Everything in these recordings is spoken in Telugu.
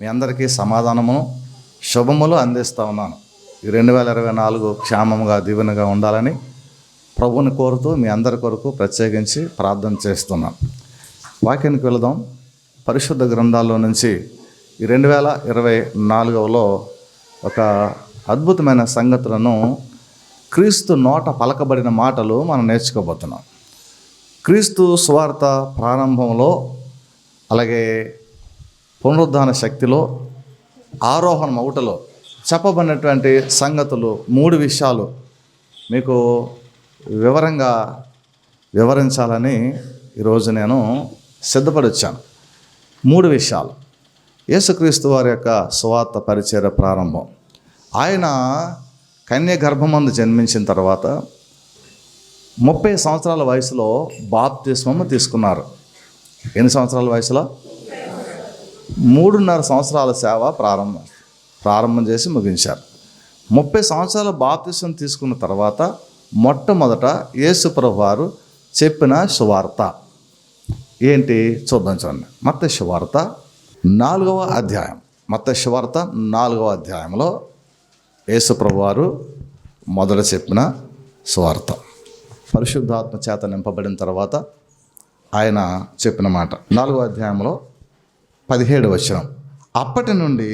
మీ అందరికీ సమాధానమును శుభములు అందిస్తూ ఉన్నాను. ఈ రెండు వేల ఇరవై నాలుగు క్షేమంగా దీవెనగా ఉండాలని ప్రభువుని కోరుతూ మీ అందరి కొరకు ప్రత్యేకించి ప్రార్థన చేస్తున్నాను వాక్యానికి వెళదాం. పరిశుద్ధ గ్రంథాల్లో నుంచి ఈ రెండు వేల ఇరవై నాలుగవలో ఒక అద్భుతమైన సంగతులను క్రీస్తు నోట పలకబడిన మాటలు మనం నేర్చుకోబోతున్నాం. క్రీస్తు స్వార్థ ప్రారంభంలో అలాగే పునరుద్ధాన శక్తిలో ఆరోహణం అవుటలో చెప్పబడినటువంటి సంగతులు మూడు విషయాలు మీకు వివరంగా వివరించాలని ఈరోజు నేను సిద్ధపడి వచ్చాను మూడు విషయాలు. యేసుక్రీస్తు వారి యొక్క సువార్త పరిచయ ప్రారంభం. ఆయన కన్య గర్భమందు జన్మించిన తర్వాత ముప్పై సంవత్సరాల వయసులో బాప్తిస్మము తీసుకున్నారు. ఎన్ని సంవత్సరాల వయసులో? మూడున్నర సంవత్సరాల సేవ ప్రారంభం ప్రారంభం చేసి ముగించారు. ముప్పై సంవత్సరాల బాప్తిసం తీసుకున్న తర్వాత మొట్టమొదట యేసుప్రభు వారు చెప్పిన సువార్త. ఏంటి? చూద్దాం చూడండి. మత శువార్త నాలుగవ అధ్యాయం. మత శువార్త నాలుగవ అధ్యాయంలో యేసుప్రభు వారు మొదట చెప్పిన సువార్త. పరిశుద్ధాత్మ చేత నింపబడిన తర్వాత ఆయన చెప్పిన మాట. నాలుగో అధ్యాయంలో పదిహేడు వచనం. అప్పటి నుండి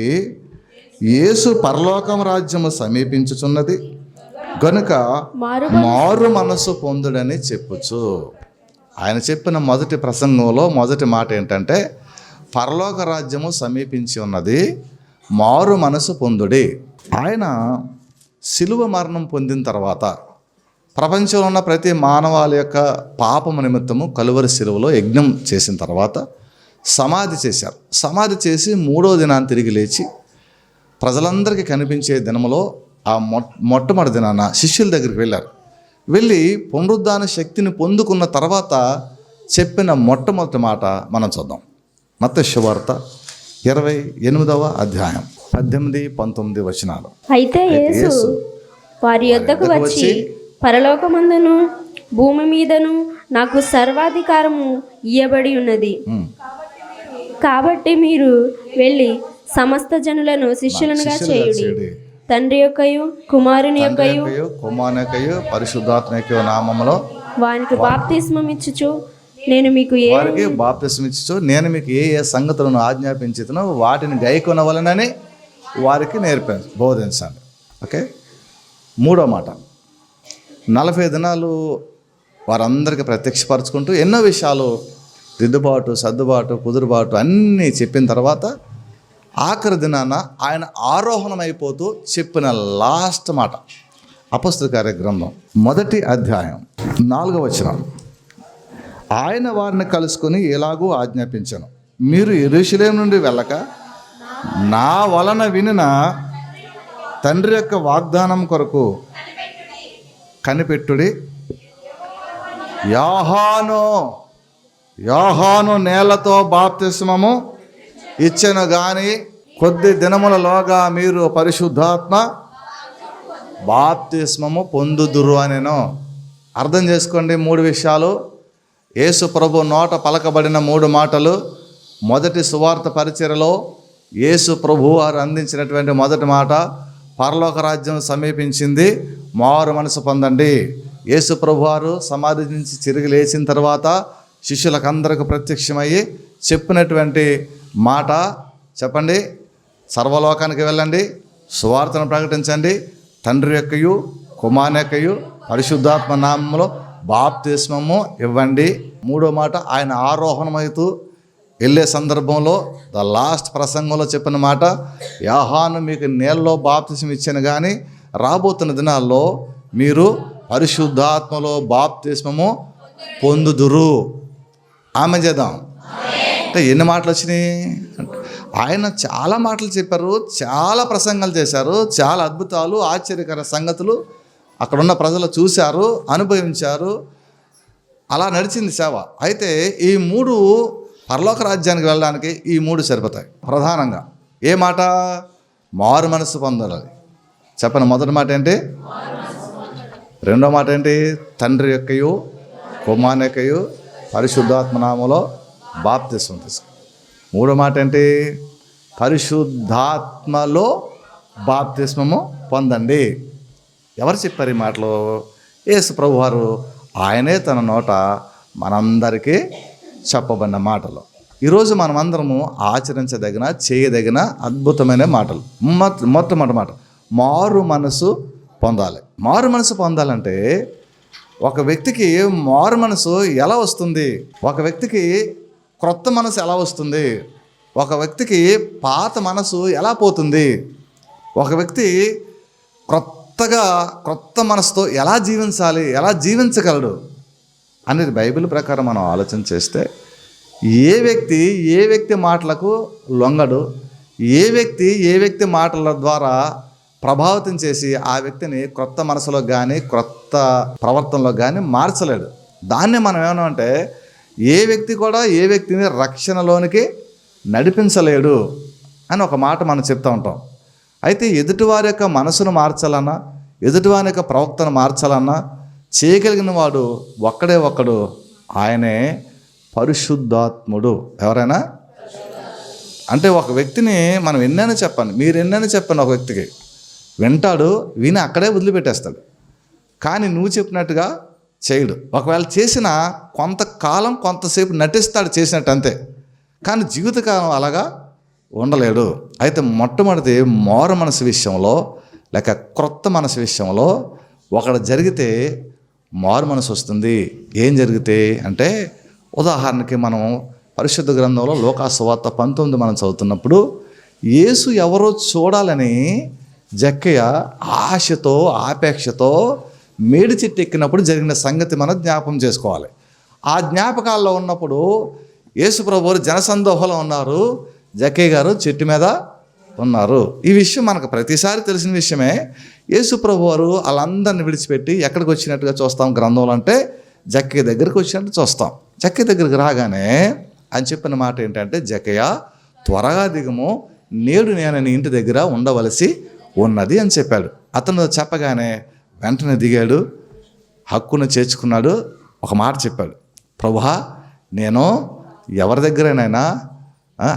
యేసు పరలోకం రాజ్యము సమీపించుచున్నది. గనుక మారు మనసు పొందుడని చెప్పుచు. ఆయన చెప్పిన మొదటి ప్రసంగంలో మొదటి మాట ఏంటంటే పరలోక రాజ్యము సమీపించి ఉన్నది మారు మనసు పొందుడి. ఆయన శిలువ మరణం పొందిన తర్వాత ప్రపంచంలో ఉన్న ప్రతి మానవాళి యొక్క పాపము నిమిత్తము కలువరి శిలువలో యజ్ఞం చేసిన తర్వాత సమాధి చేశారు. సమాధి చేసి మూడో దినాన్ని తిరిగి లేచి ప్రజలందరికీ కనిపించే దినములో ఆ మొ మొట్టమొదటి దినాన శిష్యుల దగ్గరికి వెళ్ళారు. వెళ్ళి పునరుద్ధాన శక్తిని పొందుకున్న తర్వాత చెప్పిన మొట్టమొదటి మాట మనం చూద్దాం. మత శువార్త ఇరవై ఎనిమిదవ అధ్యాయం పద్దెనిమిది పంతొమ్మిది వచనాలు. అయితే యేసు వారి యొద్దకు యొద్దకు వచ్చి పరలోకమందును భూమి మీదను నాకు సర్వాధికారము ఇయ్యబడి ఉన్నది. కాబట్టి మీరు వెళ్ళి సమస్త జనులను శిష్యులనుగా చేయుడి. తండ్రి యొక్కయు కుమారుని యొక్కయు కుమారునికయు పరిశుద్ధాత్మకయు నామములో వానికి బాప్తిస్మం ఇచ్చుచు నేను మీకు ఏ వారికి బాప్తిసం ఇచ్చు నేను మీకు ఏ ఏ సంగతులను ఆజ్ఞాపించుతునో వాటిని గైకొనవలనని వారికి నేర్పాను బోధించండి. ఓకే? మూడో మాట. నలభై దినాలు వారందరికీ ప్రత్యక్షపరచుకుంటూ ఎన్నో విషయాలు దిద్దుబాటు సర్దుబాటు కుదురుబాటు అన్నీ చెప్పిన తర్వాత ఆఖరి దినాన ఆయన ఆరోహణమైపోతూ చెప్పిన లాస్ట్ మాట. అపస్తు కార్యగ్రంథం మొదటి అధ్యాయం నాలుగవ వచనం. ఆయన వారిని కలుసుకొని ఎలాగూ ఆజ్ఞాపించను. మీరు ఇరుషులేం నుండి వెళ్ళక నా వలన వినిన తండ్రి యొక్క వాగ్దానం కొరకు కనిపెట్టుడి. యాహానో యోహాను నేలతో బాప్తిస్మము ఇచ్చెను గాని కొద్ది దినములలోగా మీరు పరిశుద్ధాత్మ బాప్తిస్మము పొందుదురు అనేను. అర్థం చేసుకోండి మూడు విషయాలు. యేసు ప్రభు నోట పలకబడిన మూడు మాటలు. మొదటి సువార్త పరిచయలో యేసు ప్రభు వారు అందించినటువంటి మొదటి మాట పరలోక రాజ్యం సమీపించింది. మారు మనసు పొందండి. యేసు ప్రభు వారు సమాధి నుంచి తిరిగి లేచిన తర్వాత శిష్యులకు అందరికి ప్రత్యక్షమయ్యి చెప్పినటువంటి మాట చెప్పండి. సర్వలోకానికి వెళ్ళండి. సువార్తను ప్రకటించండి. తండ్రి యొక్కయు కుమార్ యొక్కయు పరిశుద్ధాత్మ నామంలో బాప్తిస్మము ఇవ్వండి. మూడో మాట ఆయన ఆరోహణమవుతూ వెళ్ళే సందర్భంలో ద లాస్ట్ ప్రసంగంలో చెప్పిన మాట యాహాను మీకు నేలలో బాప్తిసం ఇచ్చాను కానీ రాబోతున్న దినాల్లో మీరు పరిశుద్ధాత్మలో బాప్తిస్మము పొందుదురు. ఆమె చేద్దాం. అంటే ఎన్ని మాటలు వచ్చినాయి ఆయన చాలా మాటలు చెప్పారు చాలా ప్రసంగాలు చేశారు చాలా అద్భుతాలు ఆశ్చర్యకర సంగతులు అక్కడున్న ప్రజలు చూశారు అనుభవించారు. అలా నడిచింది సేవ. అయితే ఈ మూడు పరలోక రాజ్యానికి వెళ్ళడానికి ఈ మూడు సరిపోతాయి ప్రధానంగా. ఏ మాట? మారు మనసు పొందాలి చెప్పండి మొదటి మాట ఏంటి? రెండో మాట ఏంటి? తండ్రి యొక్కయు కుమార్ యొక్కయు పరిశుద్ధాత్మ నామములో బాప్తిస్వం తీసుకో. మూడో మాట ఏంటి? పరిశుద్ధాత్మలో బాప్తిస్మము పొందండి. ఎవరు చెప్పారు ఈ మాటలు? యేసు ప్రభు వారు ఆయనే తన నోట మనందరికీ చెప్పబడిన మాటలు. ఈరోజు మనమందరము ఆచరించదగిన చేయదగిన అద్భుతమైన మాటలు. మొట్ట మొట్టమొదటి మాట మారు మనసు పొందాలి. మారు మనసు పొందాలంటే ఒక వ్యక్తికి మారు మనసు ఎలా వస్తుంది? ఒక వ్యక్తికి క్రొత్త మనసు ఎలా వస్తుంది? ఒక వ్యక్తికి పాత మనసు ఎలా పోతుంది? ఒక వ్యక్తి క్రొత్తగా క్రొత్త మనసుతో ఎలా జీవించాలి? ఎలా జీవించగలడు? అనేది బైబిల్ ప్రకారం మనం ఆలోచన చేస్తే ఏ వ్యక్తి ఏ వ్యక్తి మాటలకు లొంగడు ఏ వ్యక్తి ఏ వ్యక్తి మాటల ద్వారా ప్రభావితం చేసి ఆ వ్యక్తిని క్రొత్త మనసులో కానీ క్రొత్త ప్రవర్తనలో కానీ మార్చలేడు. దాన్ని మనం ఏమన్నామంటే ఏ వ్యక్తి కూడా ఏ వ్యక్తిని రక్షణలోనికి నడిపించలేడు అని ఒక మాట మనం చెప్తూ ఉంటాం. అయితే ఎదుటివారి యొక్క మనసును మార్చాలన్నా ఎదుటివారి యొక్క ప్రవక్తను మార్చాలన్నా చేయగలిగిన వాడు ఒక్కడే ఒక్కడు. ఆయనే పరిశుద్ధాత్ముడు. ఎవరైనా? అంటే ఒక వ్యక్తిని మనం ఎన్నైనా చెప్పండి. మీరు ఎన్నైనా చెప్పండి ఒక వ్యక్తికి. వింటాడు విని అక్కడే వదిలిపెట్టేస్తాడు. కానీ నువ్వు చెప్పినట్టుగా చేయడు. ఒకవేళ చేసిన కొంతకాలం కొంతసేపు నటిస్తాడు చేసినట్టు అంతే. కానీ జీవితకాలం అలాగా ఉండలేడు. అయితే మొట్టమొదటి మోర మనసు విషయంలో లేక క్రొత్త మనసు విషయంలో ఒకడు జరిగితే మారు మనసు వస్తుంది. ఏం జరిగితే అంటే ఉదాహరణకి మనం పరిశుద్ధ గ్రంథంలో లోకాసువార్త పంతొమ్మిది మనం చదువుతున్నప్పుడు యేసు ఎవరో చూడాలని జక్కయ్య ఆశతో ఆపేక్షతో మేడి చెట్టు ఎక్కినప్పుడు జరిగిన సంగతి మనం జ్ఞాపకం చేసుకోవాలి. ఆ జ్ఞాపకాల్లో ఉన్నప్పుడు యేసు జనసందోహంలో ఉన్నారు. జక్కయ్య గారు చెట్టు మీద ఉన్నారు. ఈ విషయం మనకు ప్రతిసారి తెలిసిన విషయమే. యేసుప్రభు వారు వాళ్ళందరిని విడిచిపెట్టి ఎక్కడికి వచ్చినట్టుగా చూస్తాం గ్రంథంలో అంటే జక్కయ్య దగ్గరికి వచ్చినట్టు చూస్తాం. జక్కయ్య దగ్గరికి రాగానే అని చెప్పిన మాట ఏంటంటే జక్కయ్య త్వరగా దిగము. నేడు నేను నీ ఇంటి దగ్గర ఉండవలసి ఉన్నది అని చెప్పాడు. అతను చెప్పగానే వెంటనే దిగాడు. హక్కును చేర్చుకున్నాడు. ఒక మాట చెప్పాడు. ప్రభా నేను ఎవరి దగ్గరనైనా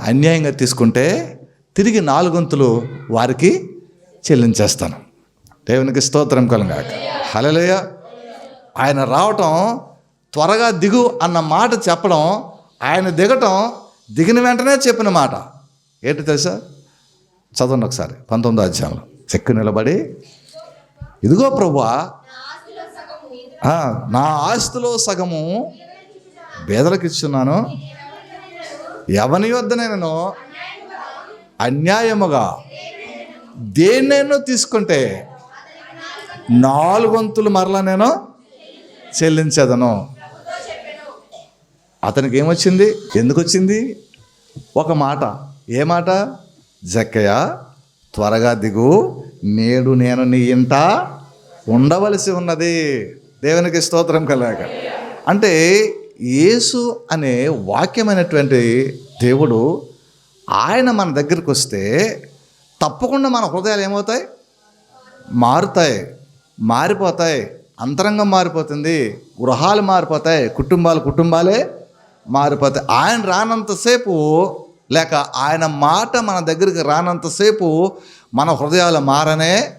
అన్యాయంగా తీసుకుంటే తిరిగి నాలుగొంతులు వారికి చెల్లించేస్తాను. దేవునికి స్తోత్రం కలంగాక. హలలేయ ఆయన రావటం త్వరగా దిగు అన్న మాట చెప్పడం ఆయన దిగటం దిగిన వెంటనే చెప్పిన మాట. ఏంటి తెలుసా? చదవండి ఒకసారి. పంతొమ్మిదో అధ్యాయంలో. చెక్కు నిలబడి ఇదిగో ప్రభువా నా ఆస్తిలో సగము పేదలకు ఇచ్చున్నాను. ఎవని వద్ద నేను అన్యాయముగా. దేన్నైనా తీసుకుంటే నాలుగొంతులు మరలా నేను చెల్లించదను. అతనికి ఏమొచ్చింది? ఎందుకు వచ్చింది ఒక మాట. ఏ మాట? జక్కయ్య త్వరగా దిగు. నేడు నేను నీ ఇంట ఉండవలసి ఉన్నది. దేవునికి స్తోత్రం కలగ అంటే యేసు అనే వాక్యమైనటువంటి దేవుడు ఆయన మన దగ్గరికి వస్తే తప్పకుండా మన హృదయాలు ఏమవుతాయి? మారుతాయి. మారిపోతాయి. అంతరంగం మారిపోతుంది. గృహాలు మారిపోతాయి. కుటుంబాలు కుటుంబాలే మారిపోతాయి. ఆయన రానంతసేపు లేక ఆయన మాట మన దగ్గరికి రానంతసేపు మన హృదయాలు మారనే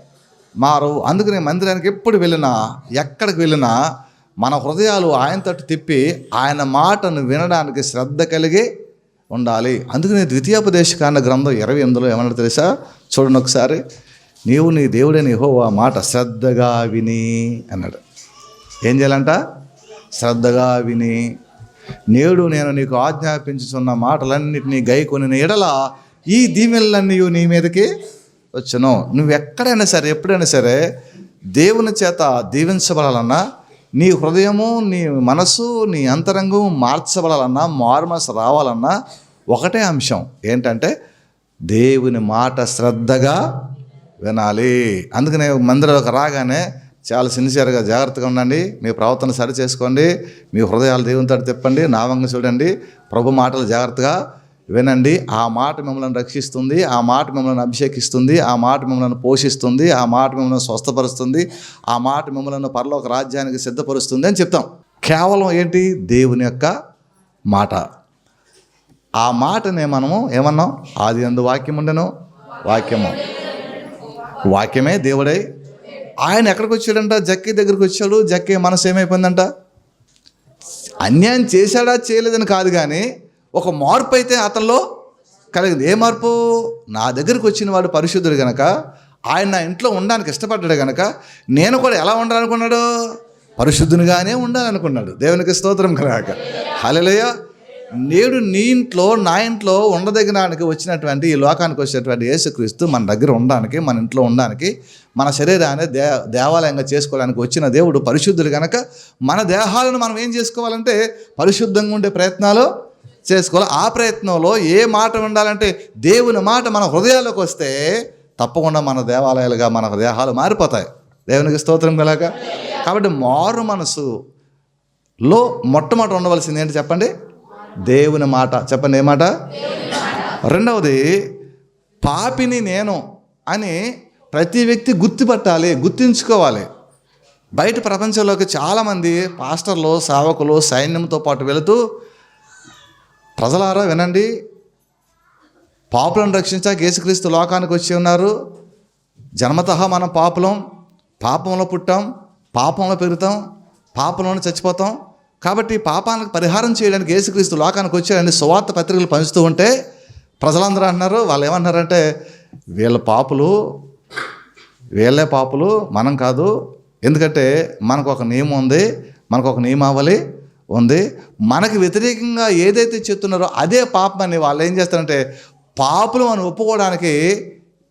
మారు అందుకని మందిరానికి ఎప్పుడు వెళ్ళినా ఎక్కడికి వెళ్ళినా మన హృదయాలు ఆయన తట్టు తిప్పి ఆయన మాటను వినడానికి శ్రద్ధ కలిగి ఉండాలి. అందుకని ద్వితీయోపదేశకాండ గ్రంథం ఇరవై ఎనిమిదిలో ఏమన్నా తెలుసా? చూడండి ఒకసారి. నీవు నీ దేవుడని ఆ మాట శ్రద్ధగా విని అన్నాడు. ఏం చేయాలంట? శ్రద్ధగా విని నేడు నేను నీకు ఆజ్ఞాపించుచున్న మాటలన్నిటినీ గైకొని ఎడల ఈ దీవెనలన్నీ నీ మీదకి వచ్చును. నువ్వు ఎక్కడైనా సరే ఎప్పుడైనా సరే దేవుని చేత దీవించబడాలన్నా నీ హృదయము నీ మనసు నీ అంతరంగం మార్చబడాలన్నా మార్మస్ రావాలన్నా ఒకటే అంశం. ఏంటంటే దేవుని మాట శ్రద్ధగా వినాలి. అందుకనే మందిరంలోకి రాగానే చాలా సిన్సియర్గా జాగ్రత్తగా ఉండండి. మీ ప్రవర్తన సరి చేసుకోండి. మీ హృదయాలు దేవునితో తిప్పండి. నావంగా చూడండి. ప్రభు మాటలు జాగ్రత్తగా వినండి. ఆ మాట మిమ్మల్ని రక్షిస్తుంది. ఆ మాట మిమ్మల్ని అభిషేకిస్తుంది. ఆ మాట మిమ్మల్ని పోషిస్తుంది. ఆ మాట మిమ్మల్ని స్వస్థపరుస్తుంది. ఆ మాట మిమ్మల్ని పరలోక రాజ్యానికి సిద్ధపరుస్తుంది అని చెప్తాం. కేవలం ఏంటి? దేవుని యొక్క మాట. ఆ మాటనే మనము ఏమన్నాం? ఆది అందు వాక్యం ఉండను వాక్యము. వాక్యమే దేవుడై ఆయన ఎక్కడికి వచ్చాడంట? జక్కి దగ్గరికి వచ్చాడు. జక్కి మనసు ఏమైపోయిందంట? అన్యాయం చేశాడా చేయలేదని కాదు కానీ ఒక మార్పు అయితే అతనిలో కలిగింది. ఏ మార్పు? నా దగ్గరికి వచ్చిన వాడు పరిశుద్ధుడు గనక ఆయన నా ఇంట్లో ఉండడానికి ఇష్టపడ్డాడు గనక నేను కూడా ఎలా ఉండాలనుకున్నాడు? పరిశుద్ధునిగానే ఉండాలనుకున్నాడు. దేవునికి స్తోత్రం కలగాక. హలలేయా నేడు నీ ఇంట్లో నా ఇంట్లో ఉండదగినానికి వచ్చినటువంటి ఈ లోకానికి వచ్చినటువంటి యేసుక్రీస్తు మన దగ్గర ఉండడానికి మన ఇంట్లో ఉండడానికి మన శరీరాన్ని దే దేవాలయంగా చేసుకోవడానికి వచ్చిన దేవుడు పరిశుద్ధులు కనుక మన దేహాలను మనం ఏం చేసుకోవాలంటే పరిశుద్ధంగా ఉండే ప్రయత్నాలు చేసుకోవాలి. ఆ ప్రయత్నంలో ఏ మాట ఉండాలంటే దేవుని మాట మన హృదయాల్లోకి వస్తే తప్పకుండా మన దేవాలయాలుగా మన దేహాలు మారిపోతాయి. దేవునికి స్తోత్రం కలక కాబట్టి మారు మనసులో మొట్టమొదటి ఉండవలసింది ఏంటి చెప్పండి? దేవుని మాట. చెప్పండి ఏ మాట? రెండవది పాపిని నేను అని ప్రతి వ్యక్తి గుర్తుపట్టాలి గుర్తుంచుకోవాలి. బయట ప్రపంచంలోకి చాలామంది పాస్టర్లు సేవకులు సైన్యంతో పాటు వెళుతూ ప్రజలారా వినండి పాపులను రక్షించాక యేసుక్రీస్తు లోకానికి వచ్చి ఉన్నారు. జన్మత మనం పాపులం పాపంలో పుట్టాం పాపంలో పెరుగుతాం పాపంలోనే చచ్చిపోతాం. కాబట్టి పాపాలకు పరిహారం చేయడానికి యేసుక్రీస్తు లోకానికి వచ్చారని సువార్త పత్రికలు పంచుతూ ఉంటే ప్రజలందరూ అన్నారు వాళ్ళు ఏమన్నారంటే వీళ్ళ పాపులు వీళ్ళే పాపులు మనం కాదు. ఎందుకంటే మనకు ఒక నియమం ఉంది మనకు ఒక నియమావళి ఉంది. మనకి వ్యతిరేకంగా ఏదైతే చెప్తున్నారో అదే పాపం అని వాళ్ళు ఏం చేస్తారంటే పాపులు అని ఒప్పుకోవడానికి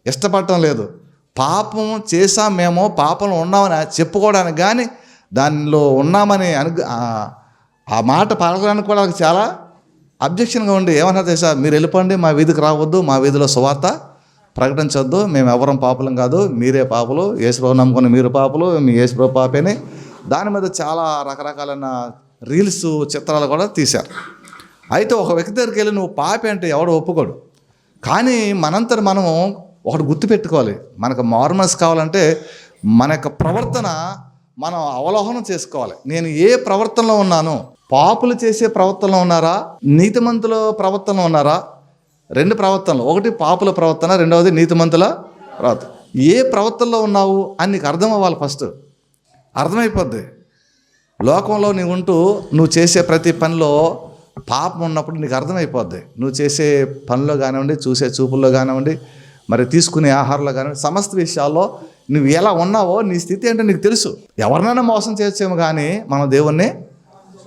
ఇష్టపడటం లేదు. పాపం చేసాం మేము పాపంలో ఉన్నామని చెప్పుకోవడానికి కానీ దానిలో ఉన్నామని అను ఆ- మాట పలకడానికి కూడా నాకు చాలా అబ్జెక్షన్గా ఉండి ఏమన్నా తెలుసా? మీరు వెళ్ళిపోండి మా వీధికి రావద్దు మా వీధిలో సువార్త ప్రకటించొద్దు మేము ఎవరం పాపులం కాదు మీరే పాపులు యేసుప్రభు నమ్ముకున్న మీరు పాపులు మీ యేసుప్రభు పాపేని. దాని మీద చాలా రకరకాలైన రీల్స్ చిత్రాలు కూడా తీశారు. అయితే ఒక వ్యక్తి దగ్గరికి వెళ్ళి నువ్వు పాపి అంటే ఎవడు ఒప్పుకోడు. కానీ మనంతట మనము ఒకటి గుర్తుపెట్టుకోవాలి మనకు మార్మల్స్ కావాలంటే మన యొక్క ప్రవర్తన మనం అవలోహనం చేసుకోవాలి. నేను ఏ ప్రవర్తనలో ఉన్నాను పాపులు చేసే ప్రవర్తనలో ఉన్నారా? నీతిమంతుల ప్రవర్తనలో ఉన్నారా? రెండు ప్రవర్తనలు. ఒకటి పాపుల ప్రవర్తన రెండవది నీతిమంతుల ప్రవర్తన ఏ ప్రవర్తనలో ఉన్నావు అని నీకు అర్థం అవ్వాలి ఫస్ట్. అర్థమైపోద్ది. లోకంలో నీవు ఉంటూ నువ్వు చేసే ప్రతి పనిలో పాపం ఉన్నప్పుడు నీకు అర్థమైపోద్ది. నువ్వు చేసే పనిలో కానివ్వండి చూసే చూపుల్లో కానివ్వండి మరి తీసుకునే ఆహారంలో కానివ్వండి సమస్త విషయాల్లో నువ్వు ఎలా ఉన్నావో నీ స్థితి ఏంటో నీకు తెలుసు. ఎవరినైనా మోసం చేయొచ్చేమో కానీ మనం దేవుణ్ణి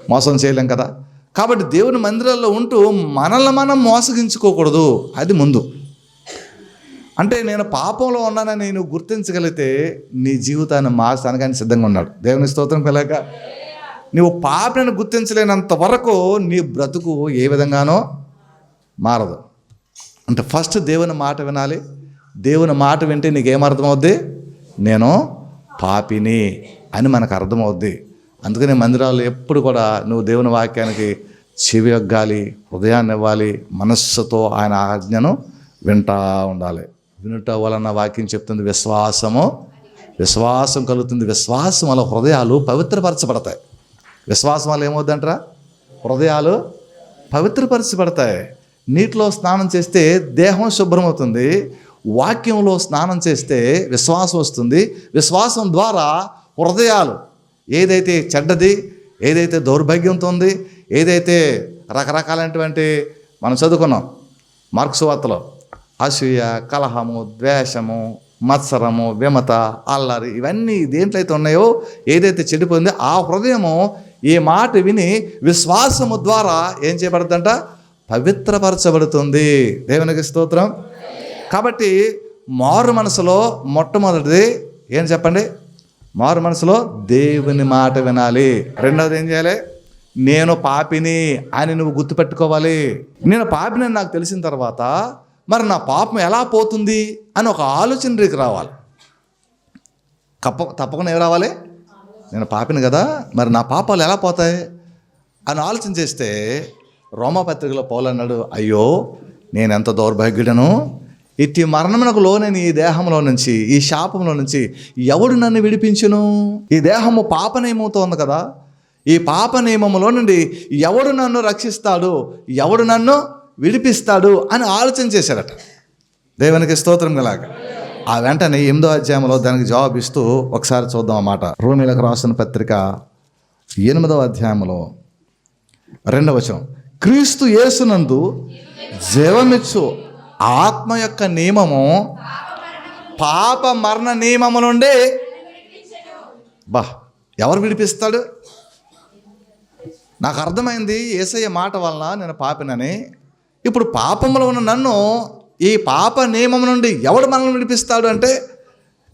మోసం చేయలేం కదా. కాబట్టి దేవుని మందిరాల్లో ఉంటూ మనల్ని మనం మోసగించుకోకూడదు. అది ముందు. అంటే నేను పాపంలో ఉన్నానని నేను గుర్తించగలిగితే నీ జీవితాన్ని మార్చడానికి ఆయన సిద్ధంగా ఉన్నాడు. దేవుని స్తోత్రం పిల్లక నువ్వు పాపను గుర్తించలేనంత వరకు నీ బ్రతుకు ఏ విధంగానో మారదు. అంటే ఫస్ట్ దేవుని మాట వినాలి. దేవుని మాట వింటే నీకేమర్థమవుద్ది నేను పాపిని అని మనకు అర్థమవుద్ది. అందుకని మందిరాలు ఎప్పుడు కూడా నువ్వు దేవుని వాక్యానికి చెవి యొగ్గాలి హృదయాన్ని ఇవ్వాలి మనస్సుతో ఆయన ఆజ్ఞను వింటా ఉండాలి. వినుట వలన వాక్యం చెప్తుంది విశ్వాసము. విశ్వాసం కలుగుతుంది. విశ్వాసం వల్ల హృదయాలు పవిత్రపరచబడతాయి. విశ్వాసం వల్ల ఏమవుద్దంటారా హృదయాలు పవిత్రపరచబడతాయి. నీటిలో స్నానం చేస్తే దేహం శుభ్రమవుతుంది. వాక్యంలో స్నానం చేస్తే విశ్వాసం వస్తుంది. విశ్వాసం ద్వారా హృదయాలు ఏదైతే చెడ్డది ఏదైతే దౌర్భాగ్యంతో ఉంది ఏదైతే రకరకాలైనటువంటి మనం చదువుకున్నాం మార్క్స్ వార్తలో అసూయ కలహము ద్వేషము మత్సరము విమత అల్లరి ఇవన్నీ దేంట్లో అయితే ఉన్నాయో ఏదైతే చెడిపోయిందో ఆ హృదయము ఈ మాట విని విశ్వాసము ద్వారా ఏం చేయబడుతుందంట? పవిత్రపరచబడుతుంది. దేవునికి స్తోత్రం. కాబట్టి మారు మనసులో మొట్టమొదటిది ఏం చెప్పండి? మారు మనసులో దేవుని మాట వినాలి. రెండవది ఏం చేయాలి? నేను పాపిని అని నువ్వు గుర్తుపెట్టుకోవాలి. నేను పాపిని అని నాకు తెలిసిన తర్వాత మరి నా పాపం ఎలా పోతుంది అని ఒక ఆలోచన నీకు రావాలి. కప్ప తప్పకుండా ఏం రావాలి? నేను పాపిని కదా మరి నా పాపాలు ఎలా పోతాయి? అని ఆలోచన చేస్తే రోమపత్రికలో పౌలు అయ్యో నేను ఎంత దౌర్భాగ్యుడను? ఇట్టి మరణమునకు లోనని ఈ దేహంలో నుంచి ఈ శాపంలో నుంచి ఎవడు నన్ను విడిపించును? ఈ దేహము పాప ఉంది కదా. ఈ పాప నియమములో నుండి ఎవడు నన్ను రక్షిస్తాడు? ఎవడు నన్ను విడిపిస్తాడు? అని ఆలోచన చేశాడట. దేవునికి స్తోత్రం గలాగ ఆ వెంటనే ఎనిమిదో అధ్యాయంలో దానికి జవాబు ఇస్తూ ఒకసారి చూద్దాం అన్నమాట రోమిలకు రాసిన పత్రిక ఎనిమిదవ అధ్యాయంలో రెండవ వచనం. క్రీస్తు యేసునందు జీవమిచ్చు ఆత్మ యొక్క నియమము పాప మరణ నియమము నుండి బా ఎవరు విడిపిస్తాడు? నాకు అర్థమైంది ఏసయ్య మాట వలన నేను పాపినని. ఇప్పుడు పాపంలో ఉన్న నన్ను ఈ పాప నియమం నుండి ఎవడు మనల్ని విడిపిస్తాడు అంటే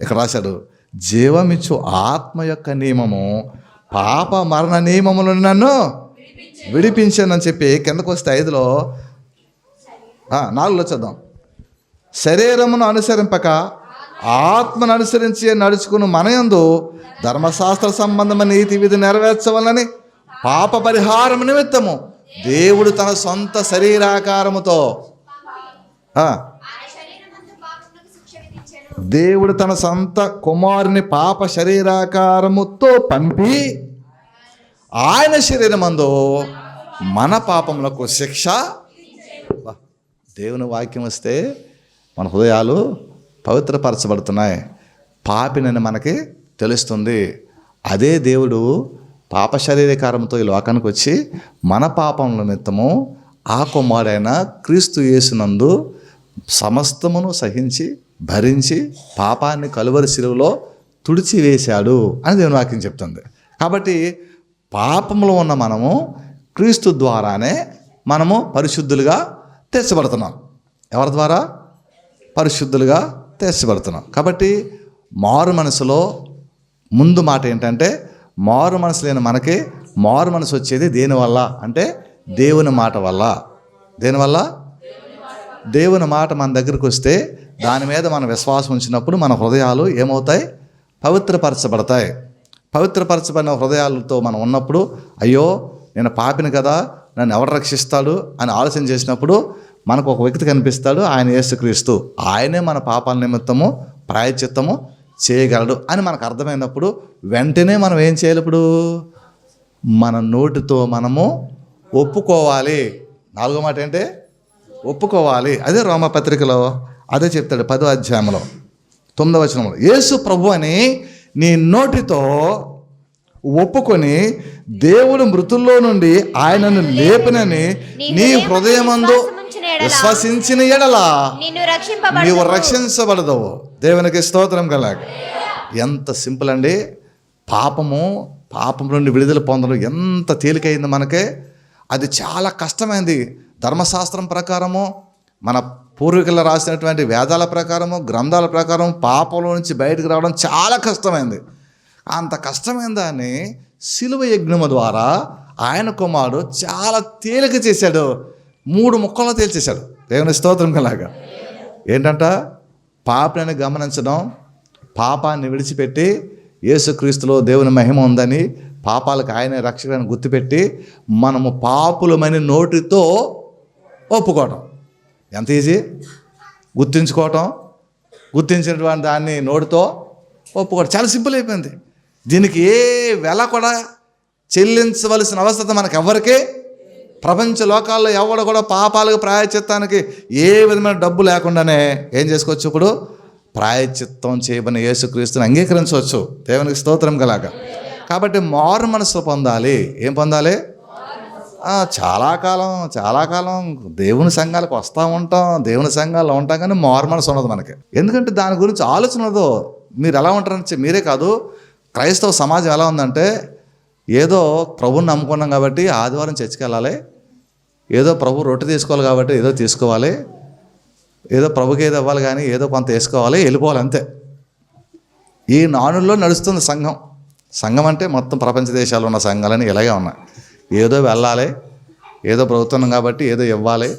ఇక్కడ రాశాడు జీవమిచ్చు ఆత్మ యొక్క నియమము పాప మరణ నియమములను నన్ను విడిపించానని చెప్పి కిందకు వస్తే ఐదులో నాలుగులో చూద్దాం శరీరమును అనుసరింపక ఆత్మను అనుసరించి నడుచుకుని మనయందు ధర్మశాస్త్ర సంబంధమైన నీతి విధి నెరవేర్చవలని పాప పరిహారం నిమిత్తము దేవుడు తన సొంత శరీరాకారముతో దేవుడు తన సొంత కుమారుని పాప శరీరాకారముతో పంపి ఆయన శరీరమందు మన పాపములకు శిక్ష దేవుని వాక్యం వస్తే మన హృదయాలు పవిత్రపరచబడుతున్నాయి. పాపినని మనకి తెలుస్తుంది. అదే దేవుడు పాప శరీరకారంతో ఈ లోకానికి వచ్చి మన పాపం నిమిత్తము ఆ కుమారుడైన క్రీస్తు యేసునందు సమస్తమును సహించి భరించి పాపాన్ని కలువరి శిలువలో తుడిచివేశాడు అని దేవుని వాక్యం చెప్తుంది. కాబట్టి పాపంలో ఉన్న మనము క్రీస్తు ద్వారానే మనము పరిశుద్ధులుగా తెచ్చబడుతున్నాం ఎవరి ద్వారా? పరిశుద్ధులుగా తెచ్చబడుతున్నాం కాబట్టి మారు మనసులో ముందు మాట ఏంటంటే మారు మనసు లేని మనకి మారు మనసు వచ్చేది దేనివల్ల అంటే దేవుని మాట వల్ల. దేనివల్ల దేవుని మాట మన దగ్గరికి వస్తే దాని మీద మన విశ్వాసం ఉంచినప్పుడు మన హృదయాలు ఏమవుతాయి? పవిత్రపరచబడతాయి. పవిత్రపరచబడిన హృదయాలతో మనం ఉన్నప్పుడు అయ్యో నేను పాపిని కదా నన్ను ఎవరు రక్షిస్తాడు అని ఆలోచన చేసినప్పుడు మనకు ఒక వ్యక్తి కనిపిస్తాడు ఆయన యేసుక్రీస్తు. ఆయనే మన పాపాల నిమిత్తము ప్రాయచిత్తము చేయగలడు అని మనకు అర్థమైనప్పుడు వెంటనే మనం ఏం చేయాలి ఇప్పుడు? మన నోటితో మనము ఒప్పుకోవాలి. నాలుగో మాట ఏంటి? ఒప్పుకోవాలి. అదే రోమపత్రికలో అదే చెప్తాడు పదో అధ్యాయంలో తొమ్మిదవ వచనంలో. యేసు ప్రభు అని నీ నోటితో ఒప్పుకొని దేవుడు మృతుల్లో నుండి ఆయనను లేపినని నీ హృదయమందు విశ్వసించిన ఎడలా నీవు రక్షించబడదవు. దేవునికి స్తోత్రం కలాగ. ఎంత సింపుల్ అండి. పాపము పాపం నుండి విడుదల పొందడం ఎంత తేలికైంది మనకే. అది చాలా కష్టమైంది. ధర్మశాస్త్రం ప్రకారము మన పూర్వీకులు రాసినటువంటి వేదాల ప్రకారము గ్రంథాల ప్రకారం పాపంలో నుంచి బయటకు రావడం చాలా కష్టమైంది. అంత కష్టమైన దాన్ని శిలువ యజ్ఞము ద్వారా ఆయన కుమారుడు చాలా తేలిక చేశాడు. మూడు ముక్కల్లో తేల్చేశాడు. దేవుని స్తోత్రం కలాగా. ఏంటంట? పాపని గమనించడం పాపాన్ని విడిచిపెట్టి యేసుక్రీస్తులో దేవుని మహిమ ఉందని పాపాలకు ఆయన రక్షకులను గుర్తుపెట్టి మనము పాపులమని నోటితో ఒప్పుకోవటం. ఎంత ఈజీ? గుర్తించుకోవటం. గుర్తించినటువంటి దాన్ని నోటితో ఒప్పుకోవడం చాలా సింపుల్ అయిపోయింది. దీనికి ఏ వెల కూడా చెల్లించవలసిన అవసరం మనకు ఎవరికీ ప్రపంచ లోకాల్లో ఎవడ కూడా పాపాలకు ప్రాయచిత్తానికి ఏ విధమైన డబ్బు లేకుండానే ఏం చేసుకోవచ్చు ఇప్పుడు? ప్రాయచిత్తం చేయబడిన యేసుక్రీస్తుని అంగీకరించవచ్చు. దేవునికి స్తోత్రం గలాగా కాబట్టి మారు మనసు పొందాలి. ఏం పొందాలి? చాలా కాలం చాలా కాలం దేవుని సంఘాలకు వస్తూ ఉంటాం దేవుని సంఘాల్లో ఉంటాం కానీ మారు మనసు ఉండదు మనకి. ఎందుకంటే దాని గురించి ఆలోచన ఉండదు. మీరు ఎలా ఉంటారని మీరే కాదు. క్రైస్తవ సమాజం ఎలా ఉందంటే ఏదో ప్రభుని నమ్ముకున్నాం కాబట్టి ఆదివారం చర్చికి వెళ్ళాలి. ఏదో ప్రభు రొట్టె తీసుకోవాలి కాబట్టి ఏదో తీసుకోవాలి ఏదో ప్రభుకి ఏదో ఇవ్వాలి కానీ ఏదో కొంత వేసుకోవాలి వెళ్ళిపోవాలి అంతే. ఈ నానుల్లో నడుస్తుంది సంఘం. సంఘం అంటే మొత్తం ప్రపంచ దేశాలు ఉన్న సంఘాలని ఇలాగే ఉన్నాయి. ఏదో వెళ్ళాలి ఏదో ప్రభుత్వం కాబట్టి ఏదో ఇవ్వాలి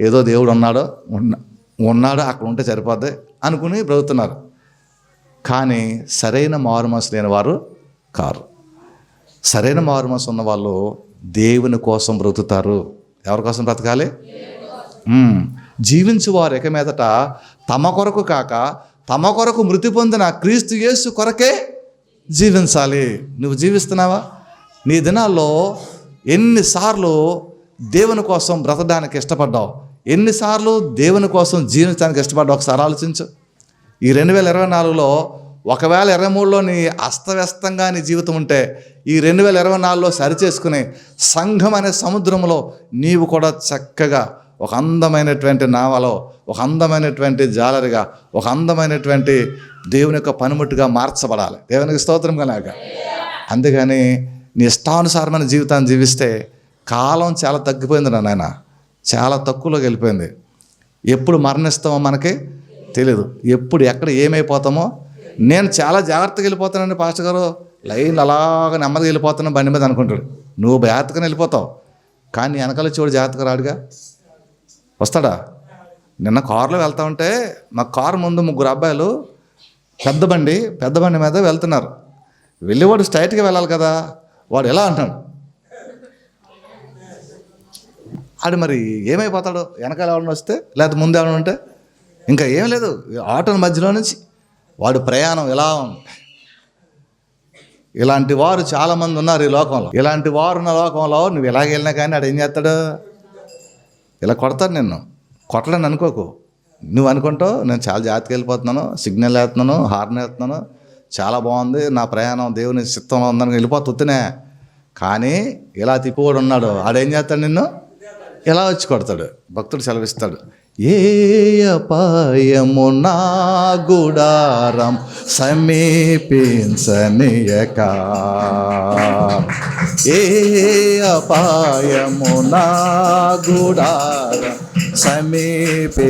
ఏదో దేవుడు ఉన్నాడో ఉన్న ఉన్నాడో అక్కడ ఉంటే సరిపోద్ది అనుకుని బ్రతుకుతున్నారు. కానీ సరైన మారుమనసు లేని వారు కారు. సరైన మారుమనసు ఉన్న వాళ్ళు దేవుని కోసం బ్రతుకుతారు. ఎవరి కోసం బ్రతకాలి? మ్మ్. జీవించువారు ఇక మీదట తమ కొరకు కాక తమ కొరకు మృతి పొందిన క్రీస్తు యేసు కొరకే జీవించాలి. నువ్వు జీవిస్తున్నావా? నీ దినాల్లో ఎన్నిసార్లు దేవుని కోసం బ్రతకడానికి ఇష్టపడ్డావు? ఎన్నిసార్లు దేవుని కోసం జీవించడానికి ఇష్టపడ్డావు? ఒకసారి ఆలోచించు. ఈ రెండు వేల ఇరవై నాలుగులో ఒకవేళ ఇరవై మూడులో నీ అస్తవ్యస్తంగా నీ జీవితం ఉంటే ఈ రెండు వేల ఇరవై నాలుగులో సరిచేసుకుని సంఘం అనే సముద్రంలో నీవు కూడా చక్కగా ఒక అందమైనటువంటి నావలో ఒక అందమైనటువంటి జాలరిగా ఒక అందమైనటువంటి దేవుని యొక్క పనిముట్టుగా మార్చబడాలి. దేవునికి స్తోత్రం కనుక అందుకని నీ ఇష్టానుసారమైన జీవితాన్ని జీవిస్తే కాలం చాలా తగ్గిపోయింది నా నాయన. చాలా తక్కువలోకి వెళ్ళిపోయింది. ఎప్పుడు మరణిస్తామో మనకి తెలియదు ఎప్పుడు ఎక్కడ ఏమైపోతామో నేను చాలా జాగ్రత్తగా వెళ్ళిపోతానండి పాస్టర్ గారు. లైన్ అలాగ నెమ్మదిగా వెళ్ళిపోతాను బండి మీద అనుకుంటాడు. నువ్వు జాగ్రత్తగా వెళ్ళిపోతావు. కానీ వెనకాల చూడు జాగ్రత్తగా రాడుగా. వస్తాడా? నిన్న కారులో వెళ్తా ఉంటే మా కారు ముందు ముగ్గురు అబ్బాయిలు పెద్ద బండి పెద్ద బండి మీద వెళ్తున్నారు. వెళ్ళేవాడు స్ట్రైట్గా వెళ్ళాలి కదా. వాడు ఎలా అంటాడు? ఆడు మరి ఏమైపోతాడు? వెనకాల ఎవరైనా వస్తే లేకపోతే ముందు ఎవరైనా ఉంటే? ఇంకా ఏం లేదు ఆటోని మధ్యలో నుంచి వాడు ప్రయాణం ఎలా ఉంది? ఇలాంటి వారు చాలామంది ఉన్నారు ఈ లోకంలో. ఇలాంటి వారు ఉన్న లోకంలో నువ్వు ఎలాగ వెళ్ళినా కానీ ఆడు ఏం చేస్తాడు? ఇలా కొడతాడు నిన్ను. కొట్టడని అనుకోకు. నువ్వు అనుకుంటావు నేను చాలా జాగ్రత్తగా వెళ్ళిపోతున్నాను సిగ్నల్ వేస్తున్నాను హార్న్ వేస్తున్నాను చాలా బాగుంది నా ప్రయాణం దేవుని చిత్తంలో ఉందని వెళ్ళిపోతున్నా కానీ ఇలా తిప్పివాడు ఉన్నాడు. ఆడేం చేస్తాడు నిన్ను? ఇలా వచ్చి కొడతాడు. భక్తుడు సెలవిస్తాడు. ఏ అపాయము నా గుడారం సమీపించనియక. ఏ అపాయము నా గుడారం సమీపించనియక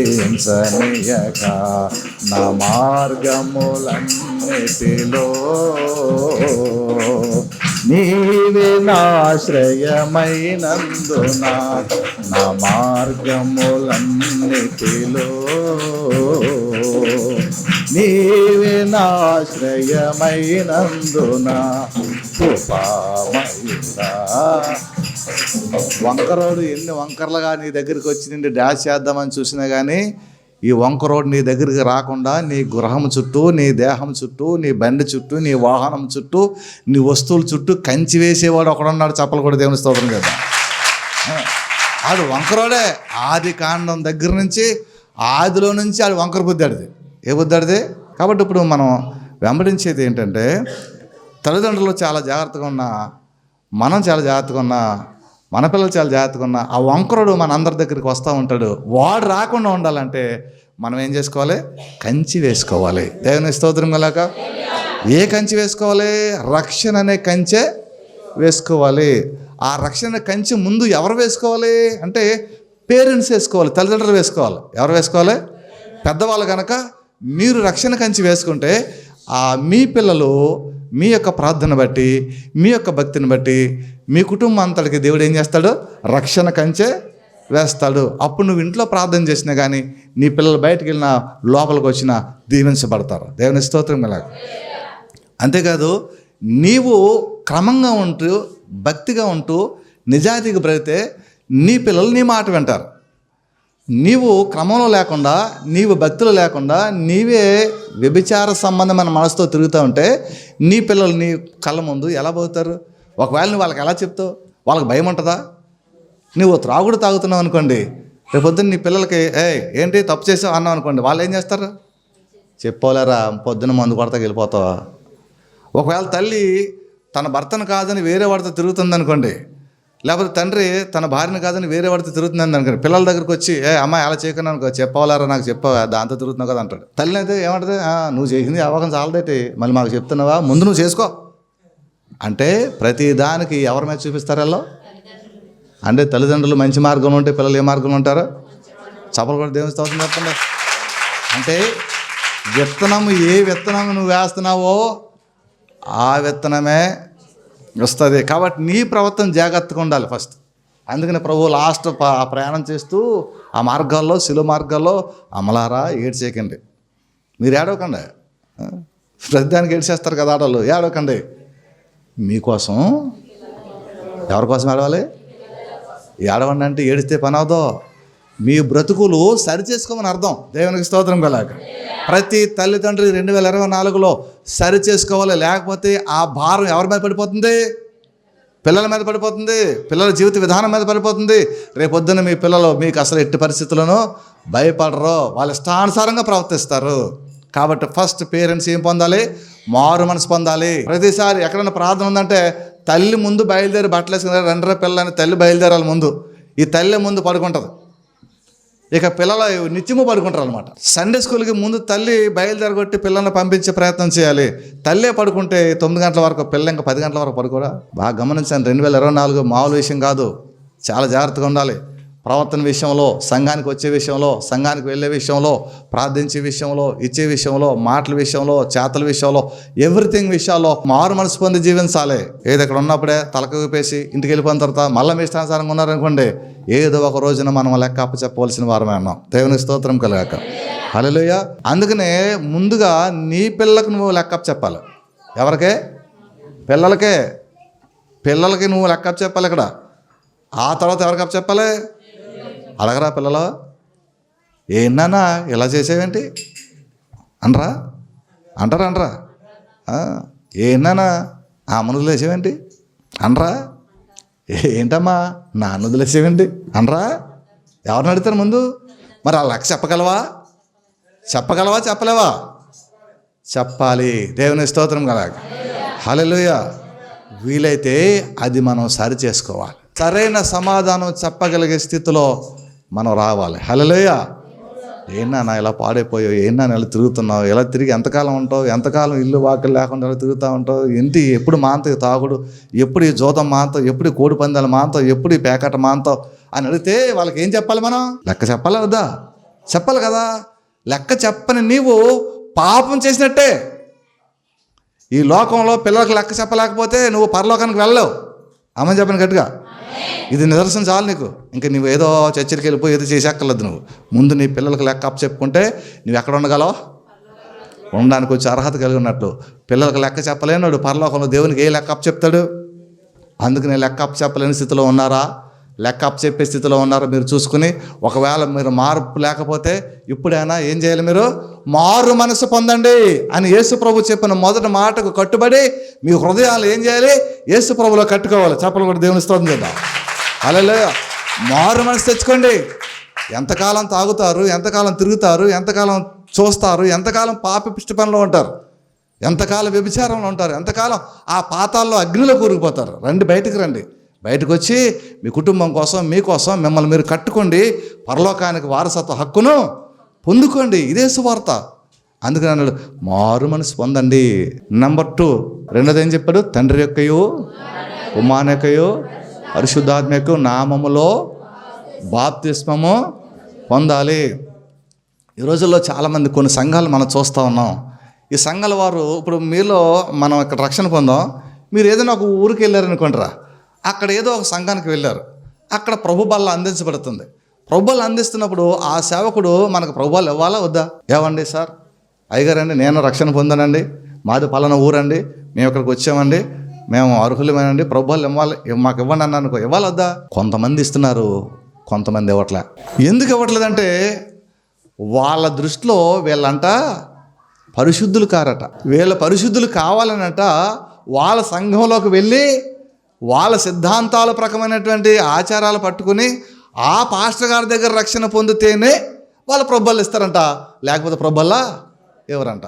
నా మార్గములన్నిటిలో. నీవే నాశ్రయమైనందున నా మార్గములన్నిటిలో. నీవే నాశ్రయమైనందున కృపామయుడా. వంకరోడు ఎన్ని వంకరలుగా నీ దగ్గరికి వచ్చి నిన్ను డాష్ చేద్దామని చూసినా కానీ ఈ వంకరోడు నీ దగ్గరికి రాకుండా నీ గృహం చుట్టూ నీ దేహం చుట్టూ నీ బండి చుట్టూ నీ వాహనం చుట్టూ నీ వస్తువుల చుట్టూ కంచి వేసేవాడు ఒకడున్నాడు చెప్పలు కూడా దేవుని స్తోత్రం కదా. ఆడు వంకరోడే. ఆది కాండం దగ్గర నుంచి ఆదిలో నుంచి ఆడు వంకర బుద్ధాడిది. ఏ బుద్ధాడిది? కాబట్టి ఇప్పుడు మనం వెంబడించేది ఏంటంటే తల్లిదండ్రులు చాలా జాగ్రత్తగా ఉన్నా మనం చాలా జాగ్రత్తగా ఉన్నా మన పిల్లలు చాలా జాగ్రత్తగా ఉన్నా. ఆ వంకరుడు మన అందరి దగ్గరికి వస్తూ ఉంటాడు. వాడు రాకుండా ఉండాలంటే మనం ఏం చేసుకోవాలి? కంచి వేసుకోవాలి. దేవుని స్తోత్రం కలాక ఏ కంచి వేసుకోవాలి? రక్షణ అనే కంచె వేసుకోవాలి. ఆ రక్షణ కంచె ముందు ఎవరు వేసుకోవాలి? అంటే పేరెంట్స్ వేసుకోవాలి. తల్లిదండ్రులు వేసుకోవాలి. ఎవరు వేసుకోవాలి? పెద్దవాళ్ళు కనుక మీరు రక్షణ కంచి వేసుకుంటే ఆ మీ పిల్లలు మీ యొక్క ప్రార్థన బట్టి మీ యొక్క భక్తిని బట్టి మీ కుటుంబం అంతటికి దేవుడు ఏం చేస్తాడు? రక్షణ కంచె వేస్తాడు. అప్పుడు నువ్వు ఇంట్లో ప్రార్థన చేసినా కానీ నీ పిల్లలు బయటకు వెళ్ళినా లోపలికి వచ్చినా దీవించబడతారు. దేవుని స్తోత్రం ఇలా అంతేకాదు నీవు క్రమంగా ఉంటూ భక్తిగా ఉంటూ నిజాయితీకి బ్రతితే నీ పిల్లలు నీ మాట వింటారు. నీవు క్రమంలో లేకుండా నీవు భక్తులు లేకుండా నీవే వ్యభిచార సంబంధమైన మనసుతో తిరుగుతూ ఉంటే నీ పిల్లలు నీ కళ్ళ ముందు ఎలా పోతారు? ఒకవేళ నువ్వు వాళ్ళకి ఎలా చెప్తావు? వాళ్ళకి భయం ఉంటుందా? నువ్వు త్రాగుడు తాగుతున్నావు అనుకోండి రేపొద్దున నీ పిల్లలకి ఏ ఏంటి తప్పు చేసావు? అన్నావు అనుకోండి వాళ్ళు ఏం చేస్తారు? చెప్పోలేరా పొద్దున మందు కొడతాకి వెళ్ళిపోతావా? ఒకవేళ తల్లి తన భర్తను కాదని వేరే వాడితో తిరుగుతుంది అనుకోండి లేకపోతే తండ్రి తన భార్యను కాదని వేరే వాడితో తిరుగుతుందని అనుకోండి పిల్లల దగ్గరికి వచ్చి ఏ అమ్మాయి అలా చేయకుండా అనుకో చెప్పవాలారా నాకు చెప్పవా? దాంతో తిరుగుతున్నావు కదా అంటాడు. తల్లి అయితే ఏమంటుంది? నువ్వు చేసింది అవకాశం చాలదేటి మళ్ళీ మాకు చెప్తున్నావా? ముందు నువ్వు చేసుకో. అంటే ప్రతి దానికి ఎవరి మీద చూపిస్తారు వాళ్ళు? అంటే తల్లిదండ్రులు మంచి మార్గంలో ఉంటే పిల్లలు ఏ మార్గంలో ఉంటారు? చపలు కూడా దేవుని స్తోత్రం చెప్పండి అంటే విత్తనము ఏ విత్తనం నువ్వు వేస్తున్నావో ఆ విత్తనమే వస్తుంది. కాబట్టి నీ ప్రవర్తన జాగ్రత్తగా ఉండాలి ఫస్ట్ అందుకని ప్రభు లాస్ట్ ఆ ప్రయాణం చేస్తూ ఆ మార్గాల్లో శిలు మార్గాల్లో అమలారా ఏడ్చేయకండి. మీరు ఏడవకండి. ప్రతిదానికి ఏడ్చేస్తారు కదా ఆడవాళ్ళు ఏడవకండి. మీకోసం? ఎవరికోసం ఏడవాలి? ఏడవండి అంటే ఏడిస్తే పని అవదో. మీ బ్రతుకులు సరి చేసుకోమని అర్థం. దేవునికి స్తోత్రం కలాక ప్రతి తల్లిదండ్రులు రెండు వేల ఇరవై నాలుగులో సరి చేసుకోవాలి. లేకపోతే ఆ భారం ఎవరి మీద పడిపోతుంది? పిల్లల మీద పడిపోతుంది. పిల్లల జీవిత విధానం మీద పడిపోతుంది. రేపొద్దున మీ పిల్లలు మీకు అసలు ఎట్టి పరిస్థితులను భయపడరు. వాళ్ళ ఇష్టానుసారంగా ప్రవర్తిస్తారు. కాబట్టి ఫస్ట్ పేరెంట్స్ ఏం పొందాలి? మారు మనసు పొందాలి. ప్రతిసారి ఎక్కడైనా ప్రార్థన ఉందంటే తల్లి ముందు బయలుదేరి బట్టలు వేసుకుని రెండర పిల్లని తల్లి బయలుదేరాలి ముందు. ఈ తల్లి ముందు పడుకుంటుంది. ఇక పిల్లల నిత్యము పడుకుంటారు అనమాట సండే స్కూల్కి ముందు తల్లి బయలుదేరగొట్టి పిల్లల్ని పంపించే ప్రయత్నం చేయాలి. తల్లే పడుకుంటే తొమ్మిది గంటల వరకు పిల్ల ఇంకా పది గంటల వరకు పడుకోరా బాగా గమనించండి. రెండు వేల ఇరవై నాలుగు మామూలు విషయం కాదు. చాలా జాగ్రత్తగా ఉండాలి. ప్రవర్తన విషయంలో సంఘానికి వచ్చే విషయంలో సంఘానికి వెళ్ళే విషయంలో ప్రార్థించే విషయంలో ఇచ్చే విషయంలో మాటల విషయంలో చేతల విషయంలో ఎవ్రీథింగ్ విషయాల్లో మారు మనసు పొంది జీవించాలి. ఏది ఇక్కడ ఉన్నప్పుడే తలక ఊపేసి ఇంటికి వెళ్ళిపోయిన తర్వాత మళ్ళీ మీ ఇష్టానుసారంగా ఉన్నారనుకోండి ఏదో ఒక రోజున మనం లెక్క అప్ప చెప్పవలసిన వారమే అన్నాం దేవుని స్తోత్రం కలగాక. హలోయ అందుకనే ముందుగా నీ పిల్లలకు నువ్వు లెక్క చెప్పాలి. ఎవరికే? పిల్లలకే. పిల్లలకి నువ్వు లెక్క చెప్పాలి ఇక్కడ. ఆ తర్వాత ఎవరికి చెప్పాలి? అడగరా పిల్లలు? ఏంటన్నా ఇలా చేసేవేంటి? అనరా? అంటారా అనరా? ఆ, ఏంటన్నా ఆ మనుషులు వేసేవేంటి అనరా? ఏంటమ్మా నాన్న అన్నదులు అనరా? ఎవరిని అడుగుతారు ముందు? మరి ఆ లక్ష చెప్పగలవా? చెప్పగలవా చెప్పలేవా? చెప్పాలి. దేవుని స్తోత్రం కదా హల్లెలూయ. వీలైతే అది మనం సరి చేసుకోవాలి. సరైన సమాధానం చెప్పగలిగే స్థితిలో మనం రావాలి. హలలేయా ఏనా నా ఇలా పాడైపోయావు? ఏనా ఇలా తిరుగుతున్నావు? ఎలా తిరిగి ఎంతకాలం ఉంటావు? ఎంతకాలం ఇల్లు వాకిలు లేకుండా ఇలా తిరుగుతూ ఉంటావు? ఏంటి ఎప్పుడు మాంతావు తాగుడు? ఎప్పుడు ఈ జోతం మాంతావు? ఎప్పుడు ఈ కోడి పందాలు మాంతావు? ఎప్పుడు ఈ పేకట మాంతావు? అని అడిగితే వాళ్ళకి ఏం చెప్పాలి మనం? లెక్క చెప్పాలి వద్దా? చెప్పాలి కదా. లెక్క చెప్పని నీవు పాపం చేసినట్టే. ఈ లోకంలో పిల్లలకు లెక్క చెప్పలేకపోతే నువ్వు పరలోకానికి వెళ్ళలేవు. అమ్మని చెప్పని గట్టిగా. ఇది నిదర్శనం చాలు నీకు. ఇంకా నువ్వు ఏదో చర్చరికి వెళ్ళిపోయి ఏదో చేసేక్కర్లేదు నువ్వు. ముందు నీ పిల్లలకు లెక్క అప్ చెప్పుకుంటే నువ్వు ఎక్కడ ఉండగలవు? ఉండడానికి వచ్చి అర్హత కలిగి ఉన్నట్టు. పిల్లలకు లెక్క చెప్పలేనాడు పరలోకంలో దేవునికి ఏ లెక్క అప్ చెప్తాడు? నేను లెక్క అప్ చెప్పలేని స్థితిలో ఉన్నారా? లెక్క అప్ చెప్పే స్థితిలో ఉన్నారో మీరు చూసుకుని ఒకవేళ మీరు మార్పు లేకపోతే ఇప్పుడైనా ఏం చేయాలి మీరు? మారు మనసు పొందండి అని యేసు ప్రభు చెప్పిన మొదటి మాటకు కట్టుబడి మీ హృదయాలు ఏం చేయాలి? యేసు ప్రభులో కట్టుకోవాలి. చెప్పలు కూడా దేవుని స్తోత్రం చేద్దాం. అలా మారు మనసు తెచ్చుకోండి. ఎంతకాలం తాగుతారు? ఎంతకాలం తిరుగుతారు? ఎంతకాలం చూస్తారు? ఎంతకాలం పాపిష్టి పనిలో ఉంటారు? ఎంతకాలం వ్యభిచారంలో ఉంటారు? ఎంతకాలం ఆ పాతాల్లో అగ్నిలో కూరుకుపోతారు? రండి బయటికి రండి. బయటకు వచ్చి మీ కుటుంబం కోసం మీకోసం మిమ్మల్ని మీరు కట్టుకోండి. పరలోకానికి వారసత్వ హక్కును పొందుకోండి. ఇదే సువార్త. అందుకని అన్నాడు మారు మనసు పొందండి. నెంబర్ టూ రెండోది ఏం చెప్పాడు? తండ్రి యొక్కయో కుమార్ యొక్కయో పరిశుద్ధాత్మ యొక్క నామములో బాప్తిస్మము పొందాలి. ఈ రోజుల్లో చాలామంది కొన్ని సంఘాలు మనం చూస్తూ ఉన్నాం. ఈ సంఘాల వారు ఇప్పుడు మీలో మనం ఇక్కడ రక్షణ పొందాం. మీరు ఏదైనా ఒక ఊరికి వెళ్ళారనుకుంటారా అక్కడ ఏదో ఒక సంఘానికి వెళ్ళారు. అక్కడ ప్రభు బల్ల అందించబడుతుంది. ప్రభు బల్ల అందిస్తున్నప్పుడు ఆ సేవకుడు మనకు ప్రభుబాలు ఇవ్వాలా వద్దా? ఏవండి సార్? అయ్యగారండి నేను రక్షణ పొందానండి. మాది పలానా ఊరండి. మేము ఇక్కడికి వచ్చామండి. మేము అర్హులమేనండి. ప్రభుబాలు ఇవ్వాలి మాకు ఇవ్వండి అన్న అనుకో ఇవ్వాలి వద్దా? కొంతమంది ఇస్తున్నారు కొంతమంది ఇవ్వట్లే. ఎందుకు ఇవ్వట్లేదంటే వాళ్ళ దృష్టిలో వీళ్ళంట పరిశుద్ధులు కారట. వీళ్ళ పరిశుద్ధులు కావాలనట వాళ్ళ సంఘంలోకి వెళ్ళి వాళ్ళ సిద్ధాంతాల ప్రకమైనటువంటి ఆచారాలు పట్టుకుని ఆ పాస్టర్ గారి దగ్గర రక్షణ పొందితేనే వాళ్ళు ప్రొబ్బలు ఇస్తారంట లేకపోతే ప్రొబ్బల్లా ఎవరంట?